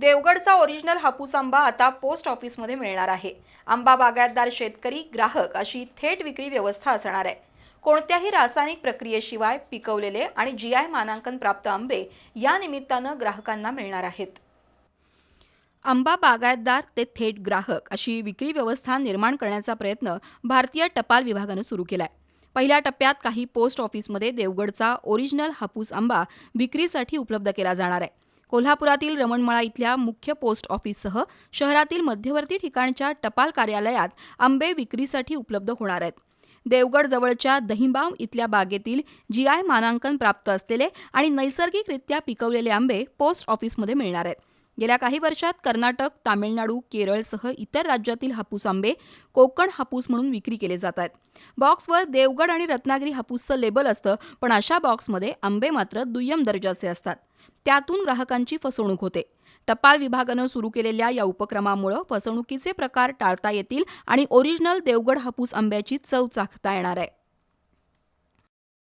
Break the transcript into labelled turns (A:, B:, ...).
A: देवगडचा original हापूस आंबा आता post ऑफिसमध्ये मिळणार आहे. आंबा बागायतदार शेतकरी ग्राहक अशी थेट विक्री व्यवस्था असणार आहे. कोणत्याही रासायनिक प्रक्रियेशिवाय पिकवलेले आणि जी आय मानांकन प्राप्त आंबे या निमित्तानं ग्राहकांना मिळणार आहेत. आंबा बागायतदार ते थेट ग्राहक अशी विक्री व्यवस्था निर्माण करण्याचा प्रयत्न भारतीय टपाल विभागानं सुरू केलाय. पहिल्या टप्प्यात काही पोस्ट ऑफिसमध्ये देवगडचा ओरिजिनल हापूस आंबा विक्रीसाठी उपलब्ध केला जाणार आहे. कोल्हापुरातील रमणमळा इथल्या मुख्य पोस्ट ऑफिससह शहरातील मध्यवर्ती ठिकाणच्या टपाल कार्यालयात आंबे विक्रीसाठी उपलब्ध होणार आहेत. देवगड जवळच्या दहिंबाव इथल्या बागेतील जीआय मानांकन प्राप्त असलेले आणि नैसर्गिकरित्या पिकवलेले आंबे पोस्ट ऑफिसमध्ये मिळणार आहेत. गेल्या काही वर्षात कर्नाटक तामिळनाडू केरळसह इतर राज्यातील हापूस आंबे कोकण हापूस म्हणून विक्री केले जात आहेत. बॉक्सवर देवगड आणि रत्नागिरी हापूसचं लेबल असतं पण अशा बॉक्समध्ये आंबे मात्र दुय्यम दर्जाचे असतात. त्यातून ग्राहकांची फसवणूक होते. टपाल विभागानं सुरू केलेल्या या उपक्रमामुळं फसवणुकीचे प्रकार टाळता येतील आणि ओरिजिनल देवगड हापूस आंब्याची चव चाखता येणार आहे.